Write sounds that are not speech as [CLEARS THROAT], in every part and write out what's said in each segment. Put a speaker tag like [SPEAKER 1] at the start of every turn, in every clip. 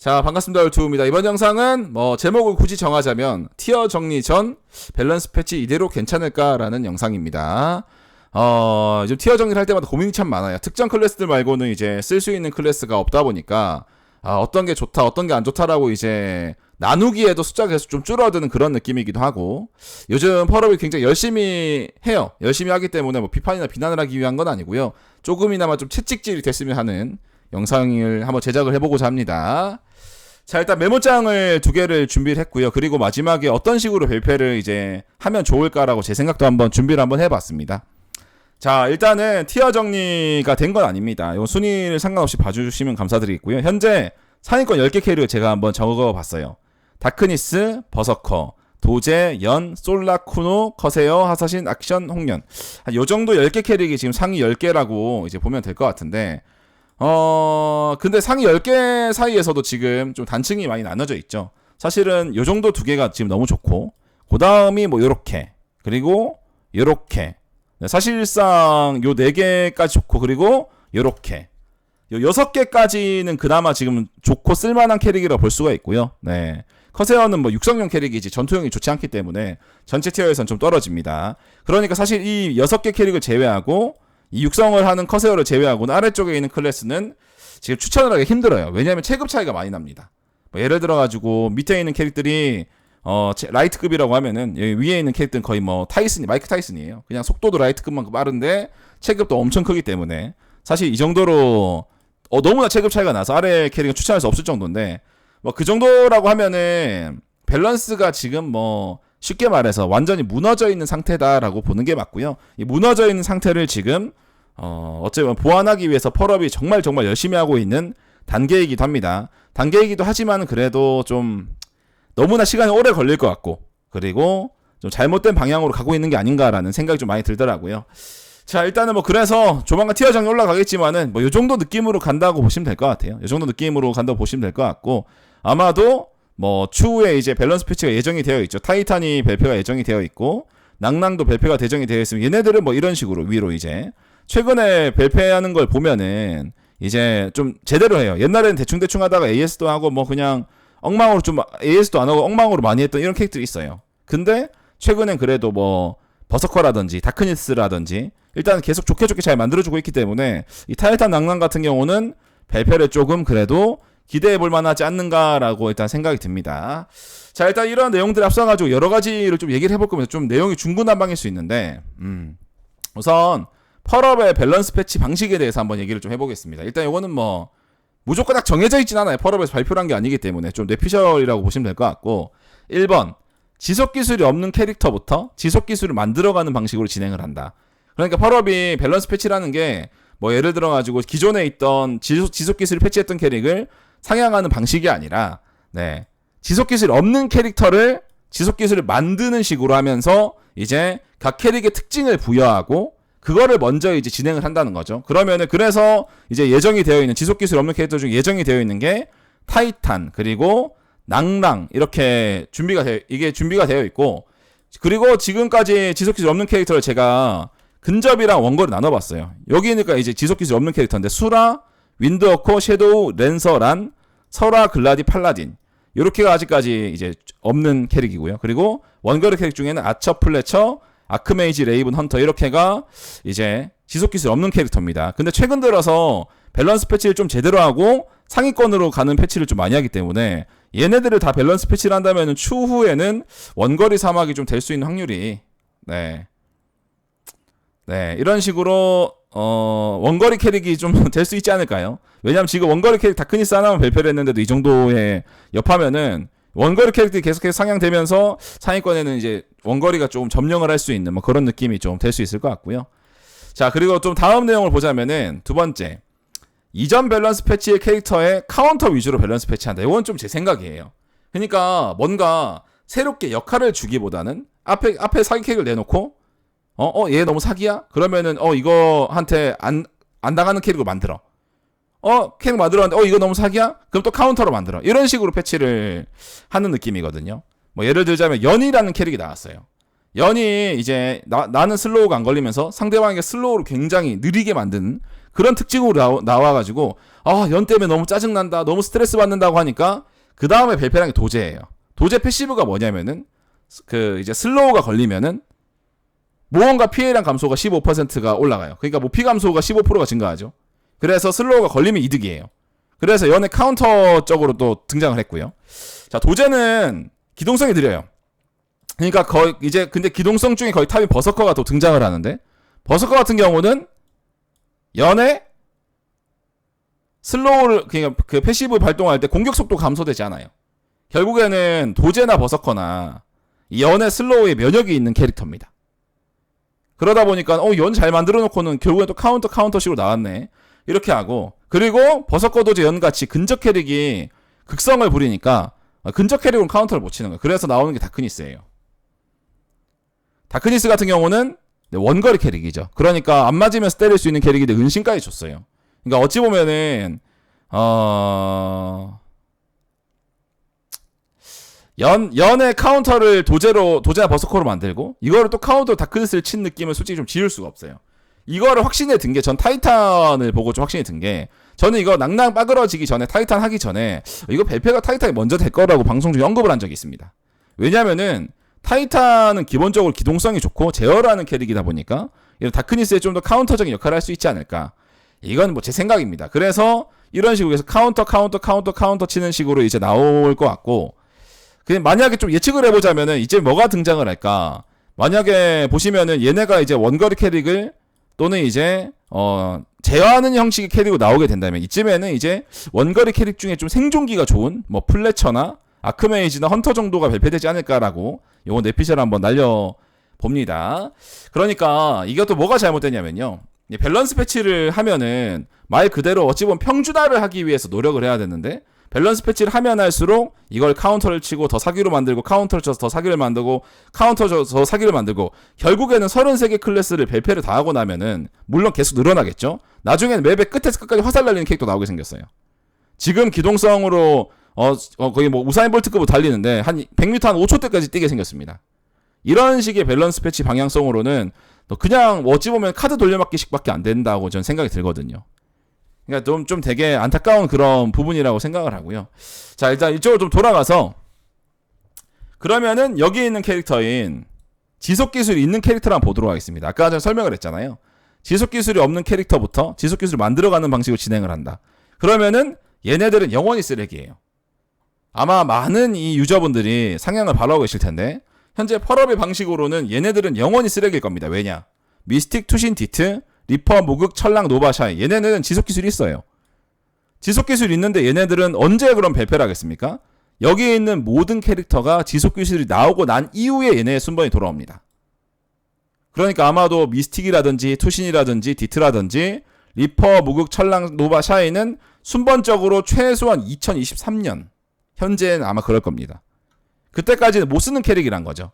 [SPEAKER 1] 자, 반갑습니다. 얼투입니다. 이번 영상은 뭐 제목을 굳이 정하자면 티어 정리 전 밸런스 패치 이대로 괜찮을까라는 영상입니다. 어, 좀 티어 정리를 할 때마다 고민이 참 많아요. 특정 클래스들 말고는 이제 쓸 수 있는 클래스가 없다 보니까 아, 어떤 게 좋다, 어떤 게 안 좋다라고 이제 나누기에도 숫자가 계속 좀 줄어드는 그런 느낌이기도 하고 요즘 펄업이 굉장히 열심히 해요. 열심히 하기 때문에 뭐 비판이나 비난을 하기 위한 건 아니고요. 조금이나마 좀 채찍질이 됐으면 하는 영상을 한번 제작을 해보고자 합니다. 자 일단 메모장을 두 개를 준비를 했고요. 그리고 마지막에 어떤 식으로 발표를 이제 하면 좋을까라고 제 생각도 한번 준비를 한번 해봤습니다. 자 일단은 티어 정리가 된 건 아닙니다. 이 순위를 상관없이 봐주시면 감사드리겠고요. 현재 상위권 10개 캐리어 제가 한번 적어봤어요. 다크니스, 버서커, 도제, 연, 솔라, 쿠노, 커세어, 하사신, 악션, 홍련. 한요 정도 10개 캐릭이 지금 상위 10개라고 이제 보면 될 것 같은데 어, 근데 상위 10개 사이에서도 지금 좀 단층이 많이 나눠져 있죠. 사실은 요 정도 두 개가 지금 너무 좋고, 그 다음이 뭐 요렇게, 그리고 요렇게. 네, 사실상 요네 개까지 좋고, 그리고 요렇게. 요 여섯 개까지는 그나마 지금 좋고 쓸만한 캐릭이라 볼 수가 있고요. 네. 커세어는 뭐 육성용 캐릭이지 전투용이 좋지 않기 때문에 전체 티어에선 좀 떨어집니다. 그러니까 사실 이 여섯 개 캐릭을 제외하고 이 육성을 하는 커세어를 제외하고는 아래쪽에 있는 클래스는 지금 추천을 하기 힘들어요. 왜냐하면 체급 차이가 많이 납니다. 뭐 예를 들어가지고 밑에 있는 캐릭들이 어 라이트급이라고 하면은 위에 있는 캐릭터는 거의 뭐 타이슨 이 마이크 타이슨이에요. 그냥 속도도 라이트급만큼 빠른데 체급도 엄청 크기 때문에 사실 이 정도로 어 너무나 체급 차이가 나서 아래 캐릭터 추천할 수 없을 정도인데 뭐 그 정도라고 하면은 밸런스가 지금 뭐 쉽게 말해서 완전히 무너져 있는 상태다라고 보는 게 맞고요. 이 무너져 있는 상태를 지금 어, 어찌 보면 보완하기 위해서 펄업이 정말 정말 열심히 하고 있는 단계이기도 합니다. 단계이기도 하지만 그래도 좀 너무나 시간이 오래 걸릴 것 같고 그리고 좀 잘못된 방향으로 가고 있는 게 아닌가라는 생각이 좀 많이 들더라고요. 자 일단은 뭐 그래서 조만간 티어장이 올라가겠지만은 뭐 이 정도 느낌으로 간다고 보시면 될 것 같아요. 이 정도 느낌으로 간다고 보시면 될 것 같고 아마도 뭐 추후에 이제 밸런스 패치가 예정이 되어 있죠. 타이탄이 발표가 예정이 되어 있고 낭낭도 발표가 대정이 되어 있으면 얘네들은 뭐 이런 식으로 위로 이제 최근에 발표하는 걸 보면은 이제 좀 제대로 해요. 옛날에는 대충대충 하다가 AS도 하고 뭐 그냥 엉망으로 좀 AS도 안 하고 엉망으로 많이 했던 이런 캐릭터들이 있어요. 근데 최근엔 그래도 뭐 버서커라든지 다크니스라든지 일단 계속 좋게 좋게 잘 만들어주고 있기 때문에 이 타이탄 낭낭 같은 경우는 발표를 조금 그래도 기대해 볼 만하지 않는가라고 일단 생각이 듭니다. 자, 일단 이러한 내용들 앞서가지고 여러 가지를 좀 얘기를 해볼 거면서 좀 내용이 중구난방일 수 있는데, 음, 우선 펄업의 밸런스 패치 방식에 대해서 한번 얘기를 좀 해보겠습니다. 일단 이거는 뭐, 무조건 딱 정해져 있진 않아요. 펄업에서 발표한 게 아니기 때문에 좀 뇌피셜이라고 보시면 될 것 같고, 1번, 지속 기술이 없는 캐릭터부터 지속 기술을 만들어가는 방식으로 진행을 한다. 그러니까 펄업이 밸런스 패치라는 게, 뭐 예를 들어가지고 기존에 있던 지속, 지속 기술을 패치했던 캐릭을 상향하는 방식이 아니라 네. 지속 기술 없는 캐릭터를 지속 기술을 만드는 식으로 하면서 이제 각 캐릭의 특징을 부여하고 그거를 먼저 이제 진행을 한다는 거죠. 그러면은 그래서 이제 예정이 되어 있는 지속 기술 없는 캐릭터 중 예정이 되어 있는 게 타이탄 그리고 낭랑 이렇게 준비가 되어 이게 준비가 되어 있고 그리고 지금까지 지속 기술 없는 캐릭터를 제가 근접이랑 원거를 나눠봤어요. 여기니까 이제 지속 기술 없는 캐릭터인데 수라 윈드워커 섀도우, 랜서, 란, 설화, 글라디, 팔라딘. 요렇게가 아직까지 이제 없는 캐릭이고요. 그리고 원거리 캐릭 중에는 아처, 플래처, 아크메이지, 레이븐, 헌터 이렇게가 이제 지속 기술 없는 캐릭터입니다. 근데 최근 들어서 밸런스 패치를 좀 제대로 하고 상위권으로 가는 패치를 좀 많이 하기 때문에 얘네들을 다 밸런스 패치를 한다면 추후에는 원거리 사막이 좀 될 수 있는 확률이 네. 네, 이런 식으로 어, 원거리 캐릭이 좀 될 수 [LAUGHS] 있지 않을까요? 왜냐면 지금 원거리 캐릭 다크니스 하나만 발표를 했는데도 이 정도의 여파면은 원거리 캐릭들이 계속해서 상향되면서 상위권에는 이제 원거리가 좀 점령을 할 수 있는 뭐 그런 느낌이 좀 될 수 있을 것 같고요. 자, 그리고 좀 다음 내용을 보자면은 두 번째. 이전 밸런스 패치의 캐릭터에 카운터 위주로 밸런스 패치한다. 이건 좀 제 생각이에요. 그러니까 뭔가 새롭게 역할을 주기보다는 앞에 앞에 사기 캐릭을 내놓고 어, 어, 얘 너무 사기야? 그러면은, 어, 이거한테 안, 안 당하는 캐릭터 만들어. 어, 캐릭 만들었는데, 어, 이거 너무 사기야? 그럼 또 카운터로 만들어. 이런 식으로 패치를 하는 느낌이거든요. 뭐, 예를 들자면, 연이라는 캐릭이 나왔어요. 연이 이제 나, 나는 슬로우가 안 걸리면서 상대방에게 슬로우를 굉장히 느리게 만드는 그런 특징으로 나와, 가지고 아, 연 때문에 너무 짜증난다. 너무 스트레스 받는다고 하니까 그 다음에 벨페랑게 도제예요. 도제 패시브가 뭐냐면은 그 이제 슬로우가 걸리면은 무언가 피해량 감소가 15%가 올라가요. 그러니까 뭐피 감소가 15%가 증가하죠. 그래서 슬로우가 걸리면 이득이에요. 그래서 연애카운터쪽으로또 등장을 했고요. 자, 도제는 기동성이 느려요. 그러니까 거의 이제 근데 기동성 중에 거의 탑이 버서커가 또 등장을 하는데 버서커 같은 경우는 연애 슬로우를 그러니까 그 패시브 발동할 때 공격 속도 감소되지 않아요. 결국에는 도제나 버서커나 연애 슬로우의 면역이 있는 캐릭터입니다. 그러다 보니까 어연 잘 만들어 놓고는 결국엔 또 카운터 카운터식으로 나왔네 이렇게 하고 그리고 버섯거도제 연같이 근접 캐릭이 극성을 부리니까 아, 근접 캐릭은 카운터를 못 치는 거예요 그래서 나오는 게 다크니스예요 다크니스 같은 경우는 네, 원거리 캐릭이죠 그러니까 안 맞으면서 때릴 수 있는 캐릭인데 은신까지 줬어요 그러니까 어찌 보면은 어... 연, 연의 카운터를 도제로, 도제나 버스커로 만들고, 이거를 또 카운터 다크스를친 느낌을 솔직히 좀 지울 수가 없어요. 이거를 확신이 든 게, 전 타이탄을 보고 좀 확신이 든 게, 저는 이거 낭낭 빠그러지기 전에, 타이탄 하기 전에, 이거 벨페가 타이탄이 먼저 될 거라고 방송 중에 언급을 한 적이 있습니다. 왜냐면은, 타이탄은 기본적으로 기동성이 좋고, 제어라는 캐릭이다 보니까, 이런 다크니스에 좀 더 카운터적인 역할을 할 수 있지 않을까. 이건 뭐 제 생각입니다. 그래서, 이런 식으로 해서 카운터, 카운터, 카운터, 카운터 치는 식으로 이제 나올 것 같고, 그냥 만약에 좀 예측을 해보자면은 이제 뭐가 등장을 할까? 만약에 보시면은 얘네가 이제 원거리 캐릭을 또는 이제 어 제어하는 형식의 캐릭으로 나오게 된다면 이쯤에는 이제 원거리 캐릭 중에 좀 생존기가 좋은 뭐 플래처나 아크메이지나 헌터 정도가 발표되지 않을까라고 요건 내피셜 한번 날려 봅니다. 그러니까 이것도 뭐가 잘못됐냐면요. 밸런스 패치를 하면은 말 그대로 어찌 보면 평준화를 하기 위해서 노력을 해야 되는데 밸런스 패치를 하면 할수록 이걸 카운터를 치고 더 사기로 만들고 카운터를 쳐서 더 사기를 만들고 카운터 쳐서 사기를 만들고 결국에는 33개 클래스를 벨패를 다 하고 나면은 물론 계속 늘어나겠죠. 나중에는 맵의 끝에서 끝까지 화살 날리는 캐릭터 나오게 생겼어요. 지금 기동성으로 어, 어 거의 뭐 우사인 볼트급으로 달리는데 한 100m 한 5초 때까지 뛰게 생겼습니다. 이런 식의 밸런스 패치 방향성으로는 뭐 그냥 뭐 어찌 보면 카드 돌려막기식밖에 안 된다고 저는 생각이 들거든요. 그러니까 좀, 좀 되게 안타까운 그런 부분이라고 생각을 하고요. 자, 일단 이쪽으로 좀 돌아가서 그러면은 여기 있는 캐릭터인 지속 기술이 있는 캐릭터를 한번 보도록 하겠습니다. 아까 전에 설명을 했잖아요. 지속 기술이 없는 캐릭터부터 지속 기술을 만들어가는 방식으로 진행을 한다. 그러면은 얘네들은 영원히 쓰레기예요. 아마 많은 이 유저분들이 상향을 바라고 계실 텐데 현재 펄업의 방식으로는 얘네들은 영원히 쓰레기일 겁니다. 왜냐? 미스틱, 투신, 디트, 리퍼, 모극, 철랑, 노바, 샤인 얘네는 지속 기술이 있어요. 지속 기술이 있는데 얘네들은 언제 그럼 배패를 하겠습니까? 여기에 있는 모든 캐릭터가 지속 기술이 나오고 난 이후에 얘네의 순번이 돌아옵니다. 그러니까 아마도 미스틱이라든지 투신이라든지 디트라든지 리퍼, 무극, 철랑, 노바, 샤인은 순번적으로 최소한 2023년 현재는 아마 그럴 겁니다. 그때까지는 못 쓰는 캐릭이란 거죠.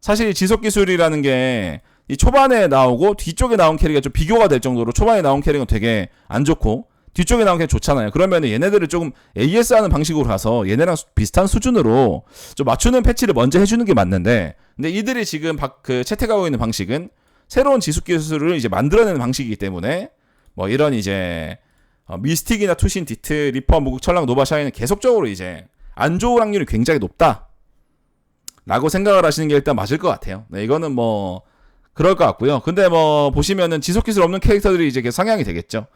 [SPEAKER 1] 사실 지속 기술이라는 게이 초반에 나오고 뒤쪽에 나온 캐릭이 좀 비교가 될 정도로 초반에 나온 캐릭은 되게 안 좋고 뒤쪽에 나온 캐게 좋잖아요. 그러면 얘네들을 조금 AS 하는 방식으로 가서 얘네랑 비슷한 수준으로 좀 맞추는 패치를 먼저 해주는 게 맞는데, 근데 이들이 지금 그 채택하고 있는 방식은 새로운 지수 기술을 이제 만들어내는 방식이기 때문에 뭐 이런 이제 어, 미스틱이나 투신, 디트, 리퍼, 무극, 철랑, 노바, 샤이는 계속적으로 이제 안 좋을 확률이 굉장히 높다. 라고 생각을 하시는 게 일단 맞을 것 같아요. 네, 이거는 뭐 그럴 것 같고요. 근데 뭐 보시면은 지속 기술 없는 캐릭터들이 이제 상향이 되겠죠.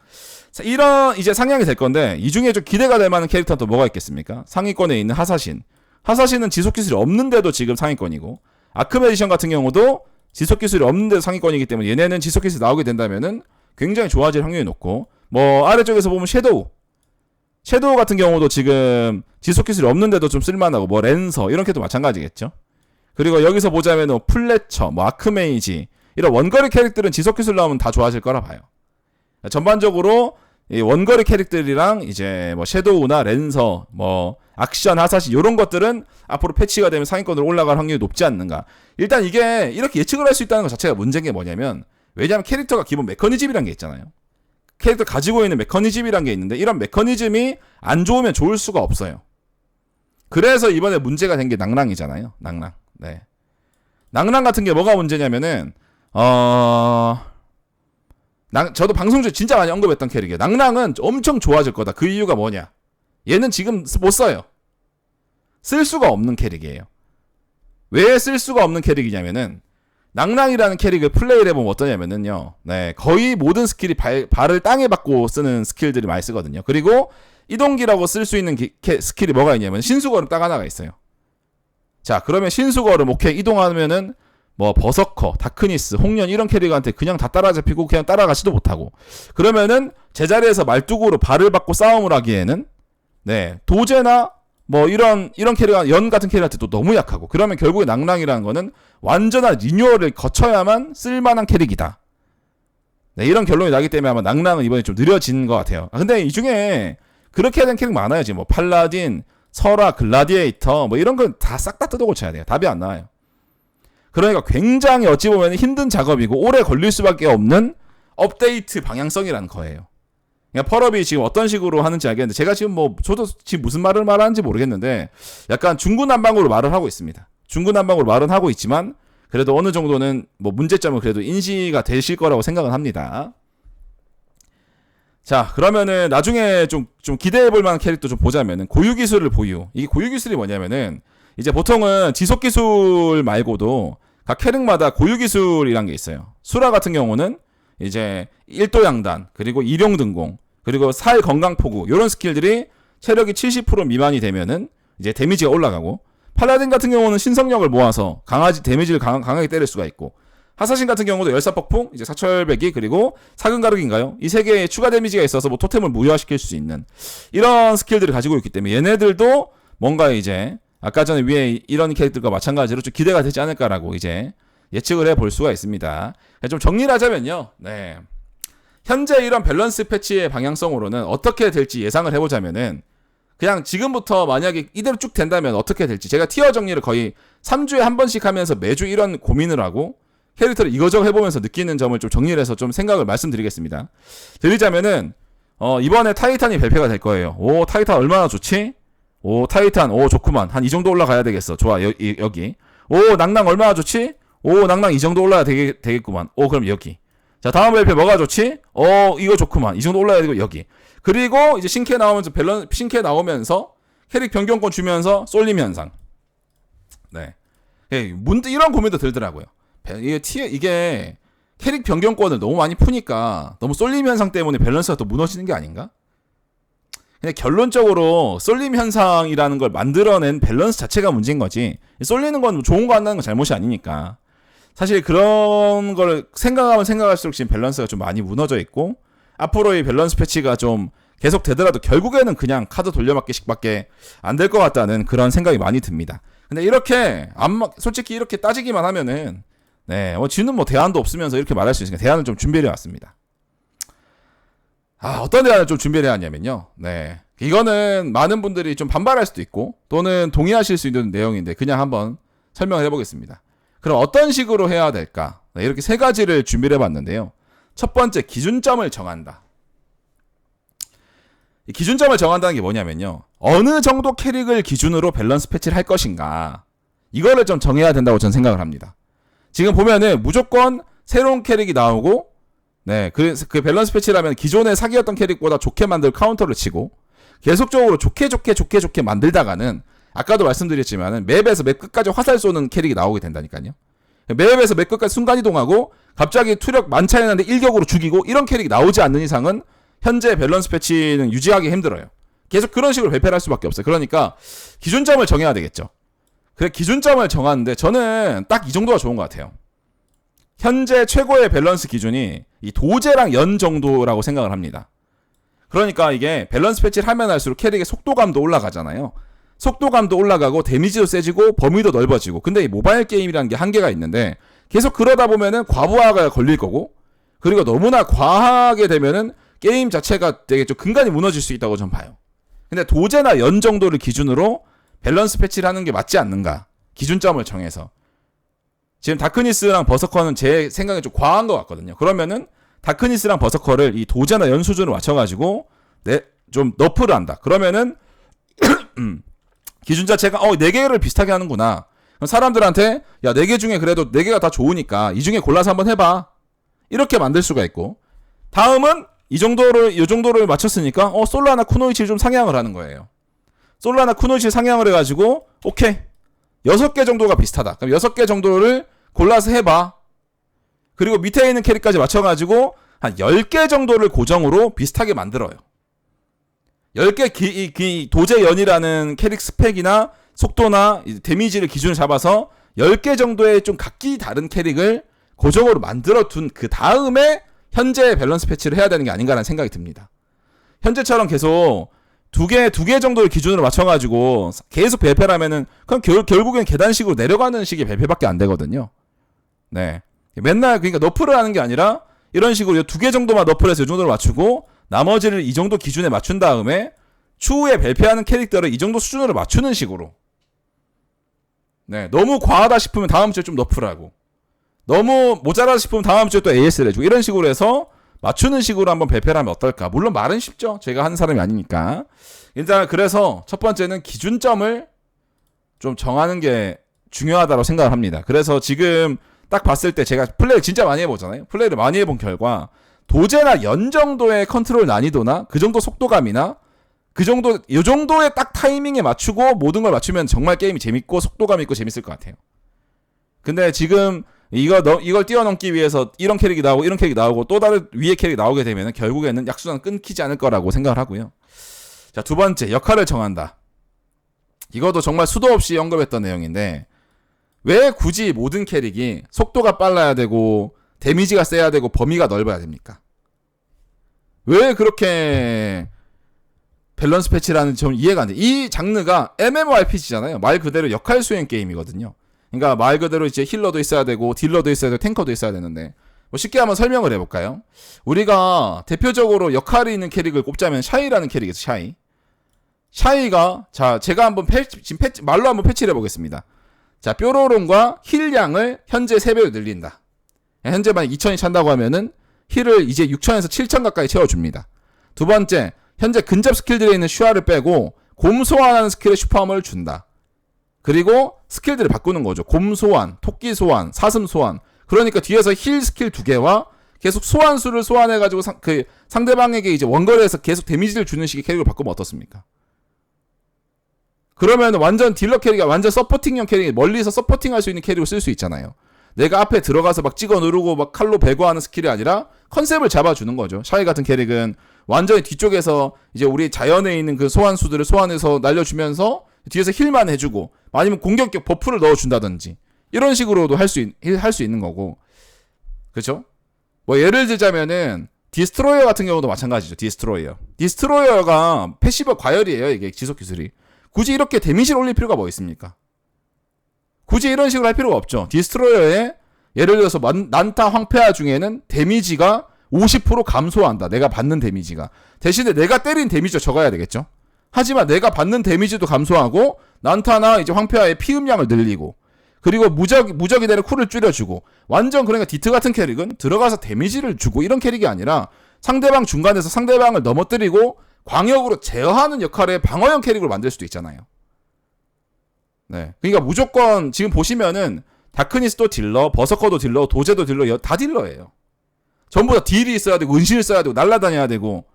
[SPEAKER 1] 이런 이제 상향이 될 건데 이 중에 좀 기대가 될 만한 캐릭터는 또 뭐가 있겠습니까? 상위권에 있는 하사신. 하사신은 지속 기술이 없는데도 지금 상위권이고 아크메디션 같은 경우도 지속 기술이 없는데도 상위권이기 때문에 얘네는 지속 기술이 나오게 된다면은 굉장히 좋아질 확률이 높고 뭐 아래쪽에서 보면 섀도우 섀도우 같은 경우도 지금 지속 기술이 없는데도 좀 쓸만하고 뭐 랜서 이런 게도 마찬가지겠죠. 그리고 여기서 보자면 플래처, 뭐 아크메이지 이런 원거리 캐릭들은 지속 기술 나오면 다 좋아질 거라 봐요. 전반적으로 이 원거리 캐릭들이랑 이제 뭐 섀도우나 랜서, 뭐 액션 하사시 이런 것들은 앞으로 패치가 되면 상위권으로 올라갈 확률이 높지 않는가. 일단 이게 이렇게 예측을 할 수 있다는 것 자체가 문제인 게 뭐냐면 왜냐하면 캐릭터가 기본 메커니즘이란 게 있잖아요. 캐릭터 가지고 있는 메커니즘이란 게 있는데 이런 메커니즘이 안 좋으면 좋을 수가 없어요. 그래서 이번에 문제가 된 게 낭랑이잖아요. 낭랑. 네. 낭랑 같은 게 뭐가 문제냐면은 어 낭, 저도 방송 중에 진짜 많이 언급했던 캐릭이에요. 낭랑은 엄청 좋아질 거다. 그 이유가 뭐냐? 얘는 지금 못 써요. 쓸 수가 없는 캐릭이에요. 왜 쓸 수가 없는 캐릭이냐면은 낭랑이라는 캐릭을 플레이를 해보면 어떠냐면은요. 네, 거의 모든 스킬이 발, 발을 땅에 박고 쓰는 스킬들이 많이 쓰거든요. 그리고 이동기라고 쓸 수 있는 기, 캐, 스킬이 뭐가 있냐면 신수걸음 딱 하나가 있어요. 자, 그러면 신수거를 목해 이동하면은 뭐 버서커, 다크니스, 홍련 이런 캐릭한테 그냥 다 따라잡히고 그냥 따라가지도 못하고 그러면은 제자리에서 말뚝으로 발을 받고 싸움을 하기에는 네 도제나 뭐 이런 이런 캐릭터 연 같은 캐릭한테 또 너무 약하고 그러면 결국에 낭랑이라는 거는 완전한 리뉴얼을 거쳐야만 쓸만한 캐릭이다. 네, 이런 결론이 나기 때문에 아마 낭랑은 이번에 좀 느려진 것 같아요. 아, 근데 이 중에 그렇게 된 캐릭 많아요. 지금 뭐 팔라딘, 설화, 글라디에이터 뭐 이런 건 다 싹 다 뜯어고쳐야 돼요. 답이 안 나와요. 그러니까 굉장히 어찌 보면 힘든 작업이고 오래 걸릴 수밖에 없는 업데이트 방향성이라는 거예요. 그러니까 펄업이 지금 어떤 식으로 하는지 알겠는데 제가 지금 뭐 저도 지금 무슨 말을 말하는지 모르겠는데 약간 중구난방으로 말을 하고 있습니다. 중구난방으로 말은 하고 있지만 그래도 어느 정도는 뭐 문제점은 그래도 인지가 되실 거라고 생각은 합니다. 자, 그러면은 나중에 좀, 좀 기대해 볼 만한 캐릭터 좀 보자면은 고유 기술을 보유. 이게 고유 기술이 뭐냐면은 이제 보통은 지속 기술 말고도 각 캐릭마다 고유 기술이란 게 있어요. 수라 같은 경우는 이제 1도 양단, 그리고 일용 등공, 그리고 살 건강 포구 요런 스킬들이 체력이 70% 미만이 되면은 이제 데미지가 올라가고 팔라딘 같은 경우는 신성력을 모아서 강아지 데미지를 강, 하게 때릴 수가 있고 하사신 같은 경우도 열사 폭풍, 이제 사철배기 그리고 사근 가르기인가요? 이 세 개의 추가 데미지가 있어서 뭐 토템을 무효화시킬 수 있는 이런 스킬들을 가지고 있기 때문에 얘네들도 뭔가 이제 아까 전에 위에 이런 캐릭터과 마찬가지로 좀 기대가 되지 않을까라고 이제 예측을 해볼 수가 있습니다. 좀 정리를 하자면요. 네. 현재 이런 밸런스 패치의 방향성으로는 어떻게 될지 예상을 해보자면은 그냥 지금부터 만약에 이대로 쭉 된다면 어떻게 될지 제가 티어 정리를 거의 3주에 한 번씩 하면서 매주 이런 고민을 하고 캐릭터를 이거저거 해보면서 느끼는 점을 좀 정리를 해서 좀 생각을 말씀드리겠습니다. 드리자면은 어, 이번에 타이탄이 발표가 될 거예요. 오 타이탄 얼마나 좋지? 오 타이탄 오 좋구만 한 이 정도 올라가야 되겠어. 좋아 여, 이, 여기 오 낭낭 얼마나 좋지? 오 낭낭 이 정도 올라야 되겠, 되겠구만. 오 그럼 여기 자 다음 발표 뭐가 좋지? 어 이거 좋구만 이 정도 올라야 되고 여기 그리고 이제 신캐 나오면서 밸런 신캐 나오면서 캐릭 변경권 주면서 쏠림 현상 네. 예, 문득 이런 고민도 들더라고요. 이게 티 이게 캐릭 변경권을 너무 많이 푸니까 너무 쏠림 현상 때문에 밸런스가 또 무너지는 게 아닌가? 근데 결론적으로 쏠림 현상이라는 걸 만들어낸 밸런스 자체가 문제인 거지. 쏠리는 건 좋은 거 한다는 건 잘못이 아니니까. 사실 그런 걸 생각하면 생각할수록 지금 밸런스가 좀 많이 무너져 있고 앞으로의 밸런스 패치가 좀 계속 되더라도 결국에는 그냥 카드 돌려막기식밖에안 될 것 같다는 그런 생각이 많이 듭니다. 근데 이렇게 안막 솔직히 이렇게 따지기만 하면은 네, 뭐 지는 뭐 대안도 없으면서 이렇게 말할 수 있으니까 대안을 좀 준비해 왔습니다. 아, 어떤 대안을 좀 준비를 해왔냐면요. 네. 이거는 많은 분들이 좀 반발할 수도 있고 또는 동의하실 수 있는 내용인데 그냥 한번 설명을 해보겠습니다. 그럼 어떤 식으로 해야 될까? 네, 이렇게 세 가지를 준비를 해봤는데요. 첫 번째, 기준점을 정한다. 기준점을 정한다는 게 뭐냐면요. 어느 정도 캐릭을 기준으로 밸런스 패치를 할 것인가. 이거를 좀 정해야 된다고 저는 생각을 합니다. 지금 보면은 무조건 새로운 캐릭이 나오고 네, 그그 그 밸런스 패치라면 기존의 사기였던 캐릭보다 좋게 만들 카운터를 치고 계속적으로 좋게 좋게 좋게 좋게 만들다가는 아까도 말씀드렸지만은 맵에서 맵 끝까지 화살 쏘는 캐릭이 나오게 된다니까요. 맵에서 맵 끝까지 순간 이동하고 갑자기 투력 만차이는데 일격으로 죽이고 이런 캐릭이 나오지 않는 이상은 현재 밸런스 패치는 유지하기 힘들어요. 계속 그런 식으로 배패할 수밖에 없어요. 그러니까 기준점을 정해야 되겠죠. 그 기준점을 정하는데 저는 딱 이 정도가 좋은 것 같아요. 현재 최고의 밸런스 기준이 이 도제랑 연 정도라고 생각을 합니다. 그러니까 이게 밸런스 패치를 하면 할수록 캐릭의 속도감도 올라가잖아요. 속도감도 올라가고 데미지도 세지고 범위도 넓어지고. 근데 이 모바일 게임이라는 게 한계가 있는데 계속 그러다 보면은 과부하가 걸릴 거고 그리고 너무나 과하게 되면은 게임 자체가 되게 좀 근간이 무너질 수 있다고 전 봐요. 근데 도제나 연 정도를 기준으로 밸런스 패치를 하는 게 맞지 않는가. 기준점을 정해서. 지금 다크니스랑 버서커는 제 생각에 좀 과한 것 같거든요. 그러면은 다크니스랑 버서커를 이도자나 연수준을 맞춰가지고 네, 좀 너프를 한다. 그러면은 [CLEARS THROAT] 기준 자체가 어, 네개를 비슷하게 하는구나. 사람들한테 야, 네 개 중에 그래도 네개가다 좋으니까 이 중에 골라서 한번 해봐. 이렇게 만들 수가 있고 다음은 이 정도를 이 정도를 맞췄으니까 어 솔라나 쿠노이치를 좀 상향을 하는 거예요. 솔라나 쿠노시 상향을 해가지고 오케이 여섯 개 정도가 비슷하다. 그럼 여섯 개 정도를 골라서 해봐. 그리고 밑에 있는 캐릭까지 맞춰가지고 한 10개 정도를 고정으로 비슷하게 만들어요. 10개 기, 기, 도제연이라는 캐릭 스펙이나 속도나 데미지를 기준으로 잡아서 10개 정도의 좀 각기 다른 캐릭을 고정으로 만들어 둔 그 다음에 현재 밸런스 패치를 해야 되는 게 아닌가라는 생각이 듭니다. 현재처럼 계속 두 개, 두 개 정도를 기준으로 맞춰가지고 계속 배패를 하면은, 그럼 결, 결국엔 계단식으로 내려가는 식의 배패밖에 안 되거든요. 네. 맨날, 그러니까 너프를 하는 게 아니라, 이런 식으로 두 개 정도만 너프를 해서 이 정도로 맞추고, 나머지를 이 정도 기준에 맞춘 다음에, 추후에 배패하는 캐릭터를 이 정도 수준으로 맞추는 식으로. 네. 너무 과하다 싶으면 다음 주에 좀 너프를 하고, 너무 모자라다 싶으면 다음 주에 또 AS를 해주고, 이런 식으로 해서, 맞추는 식으로 한번 배패를 하면 어떨까? 물론 말은 쉽죠. 제가 하는 사람이 아니니까. 일단 그래서 첫 번째는 기준점을 좀 정하는 게 중요하다고 생각을 합니다. 그래서 지금 딱 봤을 때 제가 플레이를 진짜 많이 해보잖아요. 플레이를 많이 해본 결과 도제나 연 정도의 컨트롤 난이도나 그 정도 속도감이나 그 정도 요 정도의 딱 타이밍에 맞추고 모든 걸 맞추면 정말 게임이 재밌고 속도감 있고 재밌을 것 같아요. 근데 지금 이거 너, 이걸 뛰어넘기 위해서 이런 캐릭이 나오고 이런 캐릭이 나오고 또 다른 위의 캐릭이 나오게 되면 결국에는 약수는 끊기지 않을 거라고 생각을 하고요. 자, 두 번째, 역할을 정한다. 이것도 정말 수도 없이 언급했던 내용인데, 왜 굳이 모든 캐릭이 속도가 빨라야 되고, 데미지가 세야 되고, 범위가 넓어야 됩니까? 왜 그렇게 밸런스 패치라는 점 이해가 안 돼. 이 장르가 MMORPG잖아요. 말 그대로 역할 수행 게임이거든요. 그러니까 말 그대로 이제 힐러도 있어야 되고 딜러도 있어야 되고 탱커도 있어야 되는데 뭐 쉽게 한번 설명을 해볼까요? 우리가 대표적으로 역할이 있는 캐릭을 꼽자면 샤이라는 캐릭이죠. 샤이. 샤이가 자 제가 한번 패치, 지금 패치, 말로 한번 패치를 해보겠습니다. 자 뾰로롱과 힐량을 현재 3배로 늘린다. 현재 만약 2 0 0 0이 찬다고 하면은 힐을 이제 6 0 0 0에서7 0 0 0 가까이 채워줍니다. 두 번째 현재 근접 스킬들에 있는 슈아를 빼고 곰소환하는 스킬의 슈퍼함을 준다. 그리고 스킬들을 바꾸는 거죠. 곰 소환, 토끼 소환, 사슴 소환. 그러니까 뒤에서 힐 스킬 두 개와 계속 소환 수를 소환해 가지고 그 상대방에게 이제 원거리에서 계속 데미지를 주는 식의 캐릭을 바꾸면 어떻습니까? 그러면 완전 딜러 캐릭이 완전 서포팅형 캐릭이 멀리서 서포팅할 수 있는 캐릭을 쓸 수 있잖아요. 내가 앞에 들어가서 막 찍어 누르고 막 칼로 배구하는 스킬이 아니라 컨셉을 잡아주는 거죠. 샤이 같은 캐릭은 완전히 뒤쪽에서 이제 우리 자연에 있는 그 소환수들을 소환해서 날려주면서 뒤에서 힐만 해주고 아니면 공격력 버프를 넣어준다든지 이런 식으로도 할수할 수 있는 거고 그렇죠? 뭐 예를 들자면은 디스트로이어 같은 경우도 마찬가지죠. 디스트로이어. 디스트로이어가 패시브 과열이에요. 이게 지속 기술이. 굳이 이렇게 데미지를 올릴 필요가 뭐 있습니까? 굳이 이런 식으로 할 필요가 없죠. 디스트로이어에 예를 들어서 난타 황폐화 중에는 데미지가 50% 감소한다. 내가 받는 데미지가. 대신에 내가 때린 데미지가 적어야 되겠죠. 하지만 내가 받는 데미지도 감소하고 난타나 이제 황폐화의 피음량을 늘리고 그리고 무적 무적이 되는 쿨을 줄여주고 완전 그러니까 디트 같은 캐릭은 들어가서 데미지를 주고 이런 캐릭이 아니라 상대방 중간에서 상대방을 넘어뜨리고 광역으로 제어하는 역할의 방어형 캐릭을 만들 수도 있잖아요. 네. 그러니까 무조건 지금 보시면은 다크니스도 딜러, 버서커도 딜러, 도제도 딜러 다 딜러예요. 전부 다 딜이 있어야 되고 은신을 써야 되고 날라다녀야 되고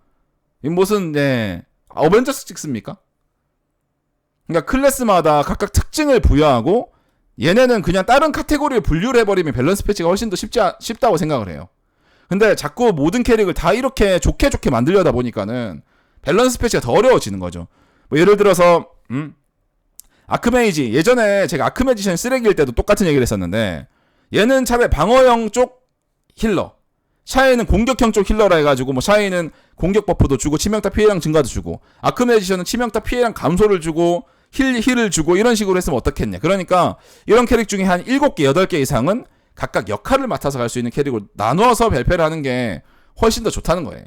[SPEAKER 1] 이 무슨 네 어벤져스 찍습니까? 그러니까 클래스마다 각각 특징을 부여하고 얘네는 그냥 다른 카테고리에 분류를 해버리면 밸런스 패치가 훨씬 더 쉽지, 쉽다고 생각을 해요. 근데 자꾸 모든 캐릭을 다 이렇게 좋게 좋게 만들려다 보니까는 밸런스 패치가 더 어려워지는 거죠. 뭐 예를 들어서, 음, 아크메이지. 예전에 제가 아크메지션 쓰레기일 때도 똑같은 얘기를 했었는데, 얘는 차라리 방어형 쪽 힐러. 샤이는 공격형 쪽 힐러라 해가지고 뭐 샤이는 공격 버프도 주고 치명타 피해량 증가도 주고 아크메지션은 치명타 피해량 감소를 주고 힐, 힐을 주고 이런 식으로 했으면 어떻겠냐 그러니까 이런 캐릭 중에 한 7개 8개 이상은 각각 역할을 맡아서 갈 수 있는 캐릭으로 나누어서 별패를 하는 게 훨씬 더 좋다는 거예요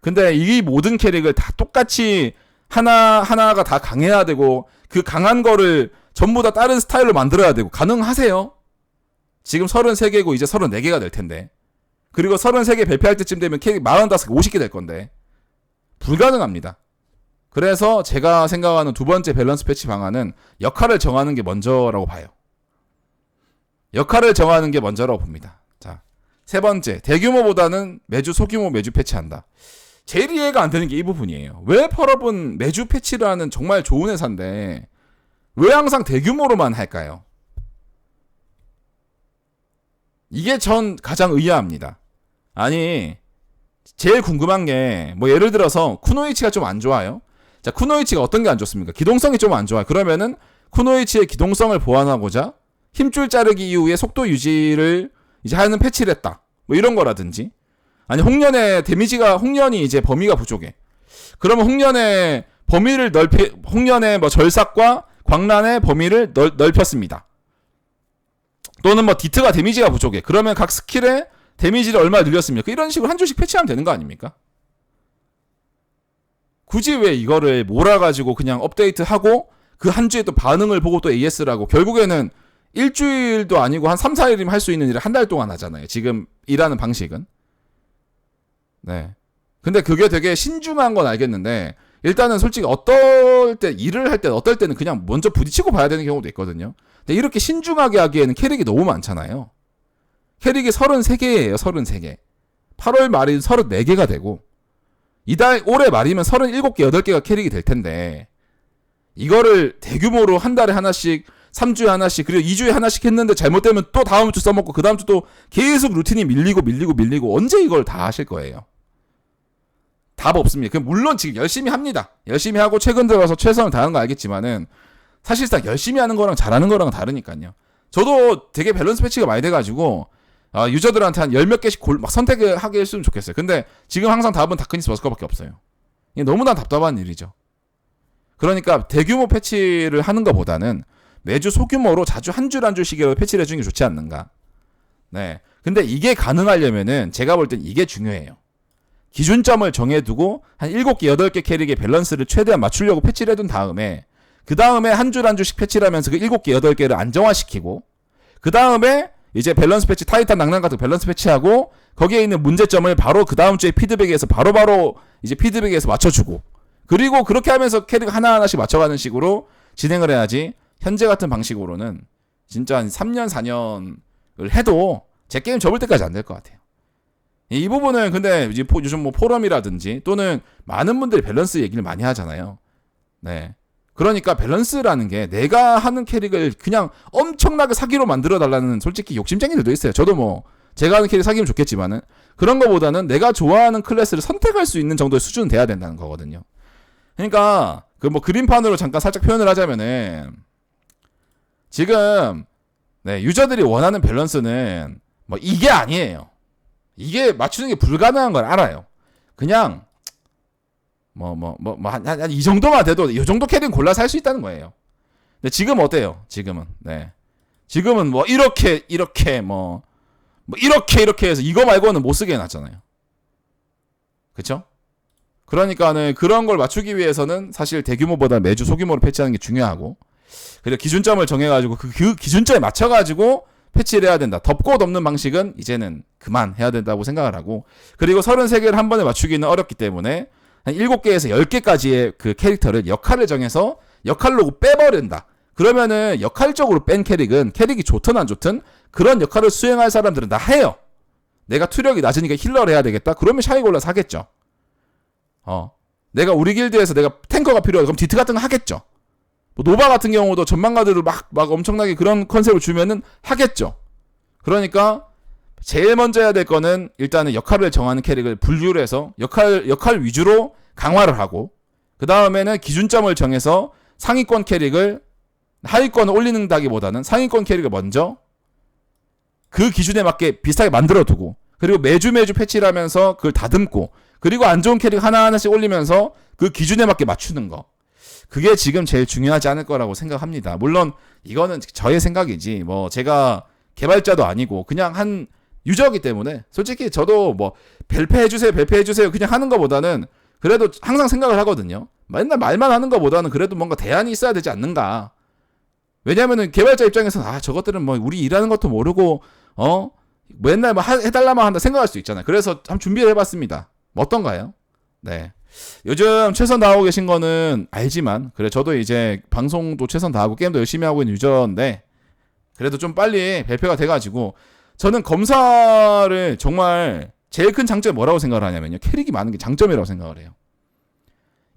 [SPEAKER 1] 근데 이 모든 캐릭을 다 똑같이 하나 하나가 다 강해야 되고 그 강한 거를 전부 다 다른 스타일로 만들어야 되고 가능하세요 지금 33개고 이제 34개가 될 텐데 그리고 33개 배패할 때쯤 되면 캐릭 45개, 50개 될 건데. 불가능합니다. 그래서 제가 생각하는 두 번째 밸런스 패치 방안은 역할을 정하는 게 먼저라고 봐요. 역할을 정하는 게 먼저라고 봅니다. 자, 세 번째, 대규모보다는 매주 소규모 매주 패치한다. 제일 이해가 안 되는 게 이 부분이에요. 왜 펄업은 매주 패치를 하는 정말 좋은 회사인데 왜 항상 대규모로만 할까요? 이게 전 가장 의아합니다. 아니 제일 궁금한 게 뭐 예를 들어서 쿠노이치가 좀 안 좋아요. 자 쿠노이치가 어떤 게 안 좋습니까? 기동성이 좀 안 좋아요. 그러면은 쿠노이치의 기동성을 보완하고자 힘줄 자르기 이후에 속도 유지를 이제 하는 패치를 했다. 뭐 이런 거라든지 아니 홍련의 데미지가 홍련이 이제 범위가 부족해. 그러면 홍련의 범위를 넓히 홍련의 뭐 절삭과 광란의 범위를 넓, 넓혔습니다. 또는 뭐 디트가 데미지가 부족해. 그러면 각 스킬에 데미지를 얼마 늘렸습니까? 이런 식으로 한 줄씩 패치하면 되는 거 아닙니까? 굳이 왜 이거를 몰아가지고 그냥 업데이트하고 그 한 주에 또 반응을 보고 또 AS라고 결국에는 일주일도 아니고 한 3, 4일이면 할 수 있는 일을 한 달 동안 하잖아요. 지금 일하는 방식은. 네. 근데 그게 되게 신중한 건 알겠는데 일단은 솔직히 어떨 때 일을 할 때 어떨 때는 그냥 먼저 부딪히고 봐야 되는 경우도 있거든요. 근데 이렇게 신중하게 하기에는 캐릭이 너무 많잖아요. 캐릭이 33개예요, 33개. 8월 말인 34개가 되고, 이달, 올해 말이면 37개, 8개가 캐릭이 될 텐데, 이거를 대규모로 한 달에 하나씩, 3주에 하나씩, 그리고 2주에 하나씩 했는데 잘못되면 또 다음 주 써먹고, 그 다음 주 또 계속 루틴이 밀리고, 밀리고, 밀리고, 언제 이걸 다 하실 거예요? 답 없습니다. 물론 지금 열심히 합니다. 열심히 하고 최근 들어서 최선을 다하는 거 알겠지만은, 사실상 열심히 하는 거랑 잘하는 거랑 다르니까요. 저도 되게 밸런스 패치가 많이 돼가지고, 어, 유저들한테 한 열 몇 개씩 골, 막 선택을 하게 했으면 좋겠어요. 근데 지금 항상 답은 다크니스 버스커밖에 없어요. 이게 너무나 답답한 일이죠. 그러니까 대규모 패치를 하는 것보다는 매주 소규모로 자주 한 줄 한 줄씩으로 패치를 해주는 게 좋지 않는가. 네. 근데 이게 가능하려면은 제가 볼 땐 이게 중요해요. 기준점을 정해두고 한 7개, 8개 캐릭의 밸런스를 최대한 맞추려고 패치를 해둔 다음에 그 다음에 한 줄 한 줄씩 패치를 하면서 그 7개, 8개를 안정화시키고 그 다음에 이제 밸런스 패치 타이탄 낭낭 같은 밸런스 패치하고 거기에 있는 문제점을 바로 그 다음 주에 피드백에서 바로바로 이제 피드백에서 맞춰주고 그리고 그렇게 하면서 캐릭 하나 하나씩 맞춰가는 식으로 진행을 해야지 현재 같은 방식으로는 진짜 한 3년 4년을 해도 제 게임 접을 때까지 안 될 것 같아요. 이 부분은 근데 이제 요즘 뭐 포럼이라든지 또는 많은 분들이 밸런스 얘기를 많이 하잖아요. 네. 그러니까 밸런스라는 게 내가 하는 캐릭을 그냥 엄청나게 사기로 만들어 달라는 솔직히 욕심쟁이들도 있어요. 저도 뭐 제가 하는 캐릭 사기면 좋겠지만은 그런 거보다는 내가 좋아하는 클래스를 선택할 수 있는 정도의 수준은 돼야 된다는 거거든요. 그러니까 그 뭐 그림판으로 잠깐 살짝 표현을 하자면은 지금 네, 유저들이 원하는 밸런스는 뭐 이게 아니에요. 이게 맞추는 게 불가능한 걸 알아요. 그냥 뭐뭐뭐 뭐한한 뭐, 뭐, 한, 이 정도만 돼도 이 정도 캐릭 골라서 할 수 있다는 거예요. 근데 지금 어때요? 지금은 네. 지금은 뭐 이렇게 이렇게 뭐뭐 뭐 이렇게 이렇게 해서 이거 말고는 못 쓰게 해놨잖아요. 그쵸 그러니까는 그런 걸 맞추기 위해서는 사실 대규모보다 매주 소규모로 패치하는 게 중요하고 그래서 기준점을 정해가지고 그, 그 기준점에 맞춰가지고 패치를 해야 된다. 덮고 덮는 방식은 이제는 그만 해야 된다고 생각을 하고 그리고 33개를 한 번에 맞추기는 어렵기 때문에 한 7개에서 10개까지의 그 캐릭터를 역할을 정해서 역할로 빼버린다. 그러면은 역할적으로 뺀 캐릭은 캐릭이 좋든 안 좋든 그런 역할을 수행할 사람들은 다 해요. 내가 투력이 낮으니까 힐러를 해야 되겠다. 그러면 샤이 골라사겠죠 어. 내가 우리 길드에서 내가 탱커가 필요하다. 그럼 디트 같은 거 하겠죠. 뭐 노바 같은 경우도 전망가들을 막, 막 엄청나게 그런 컨셉을 주면은 하겠죠. 그러니까 제일 먼저 해야 될 거는 일단은 역할을 정하는 캐릭을 분류를 해서 역할 역할 위주로 강화를 하고 그 다음에는 기준점을 정해서 상위권 캐릭을 하위권을 올리는다기보다는 상위권 캐릭을 먼저 그 기준에 맞게 비슷하게 만들어 두고 그리고 매주 매주 패치를 하면서 그걸 다듬고 그리고 안 좋은 캐릭 하나하나씩 올리면서 그 기준에 맞게 맞추는 거 그게 지금 제일 중요하지 않을 거라고 생각합니다 물론 이거는 저의 생각이지 뭐 제가 개발자도 아니고 그냥 한 유저기 때문에 솔직히 저도 뭐별패 해주세요, 별패 해주세요 그냥 하는 것보다는 그래도 항상 생각을 하거든요. 맨날 말만 하는 것보다는 그래도 뭔가 대안이 있어야 되지 않는가. 왜냐면은 개발자 입장에서는 아 저것들은 뭐 우리 일하는 것도 모르고 어 맨날 뭐 해달라만 한다 생각할 수 있잖아요. 그래서 한번 준비를 해봤습니다. 뭐 어떤가요? 네. 요즘 최선 다하고 계신 거는 알지만 그래 저도 이제 방송도 최선 다하고 게임도 열심히 하고 있는 유저인데 그래도 좀 빨리 발표가 돼가지고 저는 검사를 정말 제일 큰 장점이 뭐라고 생각을 하냐면요. 캐릭이 많은 게 장점이라고 생각을 해요.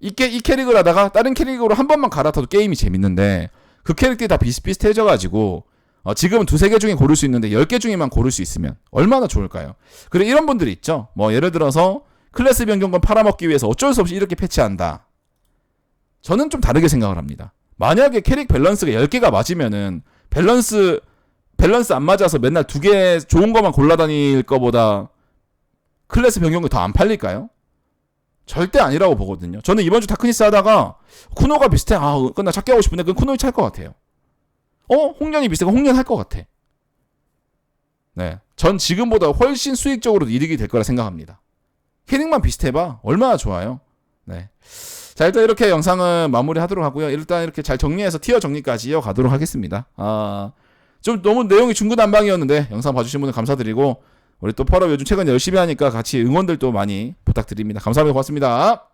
[SPEAKER 1] 이, 게이 캐릭을 하다가 다른 캐릭으로 한 번만 갈아타도 게임이 재밌는데 그 캐릭들이 다 비슷비슷해져가지고 어, 지금 두세 개 중에 고를 수 있는데 열 개 중에만 고를 수 있으면 얼마나 좋을까요? 그리고 이런 분들이 있죠. 뭐 예를 들어서 클래스 변경권 팔아먹기 위해서 어쩔 수 없이 이렇게 패치한다. 저는 좀 다르게 생각을 합니다. 만약에 캐릭 밸런스가 열개가 맞으면은 밸런스 밸런스 안 맞아서 맨날 두 개 좋은 것만 골라다닐 거보다 클래스 변경이 더 안 팔릴까요? 절대 아니라고 보거든요. 저는 이번 주 다크니스 하다가 쿠노가 비슷해. 아, 끝나 찾기 하고 싶은데 그건 쿠노이 찰 것 같아요. 어? 홍련이 비슷해. 홍련 할 것 같아. 네. 전 지금보다 훨씬 수익적으로 이득이 될 거라 생각합니다. 캐닝만 비슷해봐. 얼마나 좋아요. 네. 자, 일단 이렇게 영상은 마무리 하도록 하고요. 일단 이렇게 잘 정리해서 티어 정리까지 이어가도록 하겠습니다. 아, 좀 너무 내용이 중구난방이었는데 영상 봐주신 분들 감사드리고 우리 또 펄업 요즘 최근 열심히 하니까 같이 응원들 도 많이 부탁드립니다. 감사합니다. 고맙습니다.